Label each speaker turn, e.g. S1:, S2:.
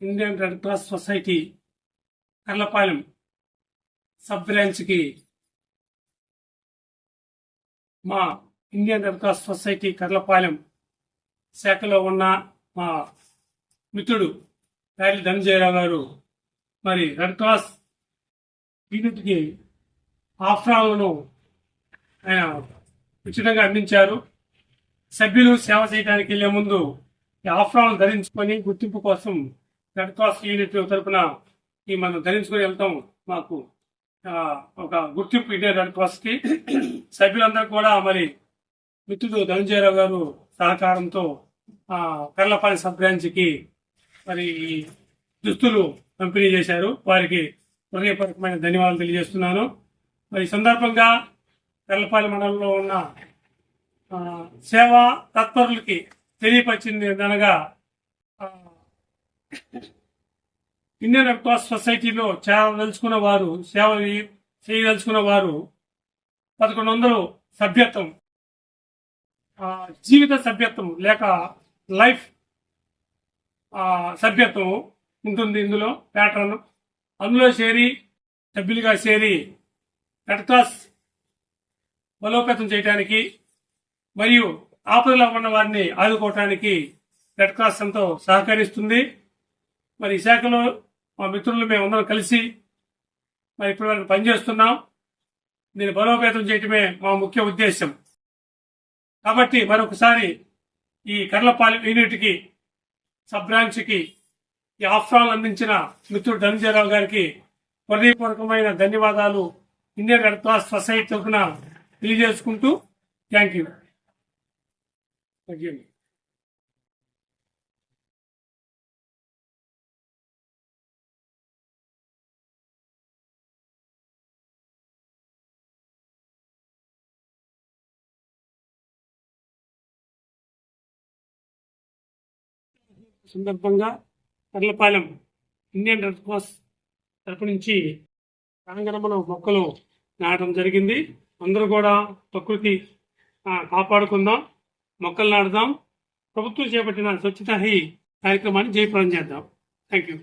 S1: Indian Red Cross Society Karlapalem sub బ్రాంచ్కి మా Indian Red Cross Society Karlapalem శాఖలో ఉన్న మా మిత్రుడు ప్యాలి ధనంజయరావు గారు మరి రెడ్ క్రాస్ యూనిట్కి ఆఫ్రాలను ఆయన ఉచితంగా అందించారు. సభ్యులు సేవ చేయడానికి వెళ్ళే ముందు ఆఫ్రాలు ధరించుకొని గుర్తింపు కోసం రెడ్ క్రాస్ యూనిట్ తరపున ఈ మనం ధరించుకొని వెళ్తాం. మాకు ఒక గుర్తింపు ఇండియన్ రెడ్ క్రాస్కి. సభ్యులందరూ కూడా మరి మిత్రుడు ధనంజయరావు గారు సహకారంతో ఆ, సబ్ బ్రాంచ్కి మరి ఈ దుస్తులు పంపిణీ చేశారు. వారికి హృదయపూర్వకమైన ధన్యవాదాలు తెలియజేస్తున్నాను. మరి సందర్భంగా కర్లపాలి మండలంలో ఉన్న సేవా తత్పరులకి తెలియపరిచింది అనగా ఇండియన్ రెడ్ క్రాస్ సొసైటీలో చేరదలుచుకున్న వారు సేవ చేయదలుచుకున్న వారు పదకొండు వందలు సభ్యత్వం జీవిత సభ్యత్వం లేక లైఫ్ సభ్యత్వం ఉంటుంది ఇందులో ప్యాటర్న్. అందులో చేరి సభ్యులుగా చేరి రెడ్ క్రాస్ బలోపేతం చేయడానికి మరియు ఆపదలో ఉన్న వారిని ఆదుకోవటానికి రెడ్ క్రాస్ ఎంతో సహకరిస్తుంది. మరి ఈ శాఖలో మా మిత్రులు మేము కలిసి మరి ఇప్పటి వరకు పనిచేస్తున్నాం. దీన్ని బలోపేతం చేయటమే మా ముఖ్య ఉద్దేశం కాబట్టి మరొకసారి ఈ కర్లపాలెం యూనిట్కి సబ్ బ్రాంచ్కి ఈ ఆఫ్రాన్ అందించిన మిత్రుడు ధనంజయరావు గారికి హృదయపూర్వకమైన ధన్యవాదాలు. ఇండియన్ రెడ్ క్రాస్ సొసైటీ తరఫున తెలియజేసుకుంటూ థ్యాంక్ యూ. థ్యాంక్ సందర్భంగా తర్లపాలెం ఇండియన్ రెడ్ క్రాస్ తరపు నుంచి ప్రాంగణంలో మొక్కలు నాటడం జరిగింది. అందరూ కూడా ప్రకృతి కాపాడుకుందాం. మొక్కలు నాటుదాం. ప్రభుత్వం చేపట్టిన స్వచ్ఛత హీ కార్యక్రమాన్ని జయప్రదం చేద్దాం. Thank you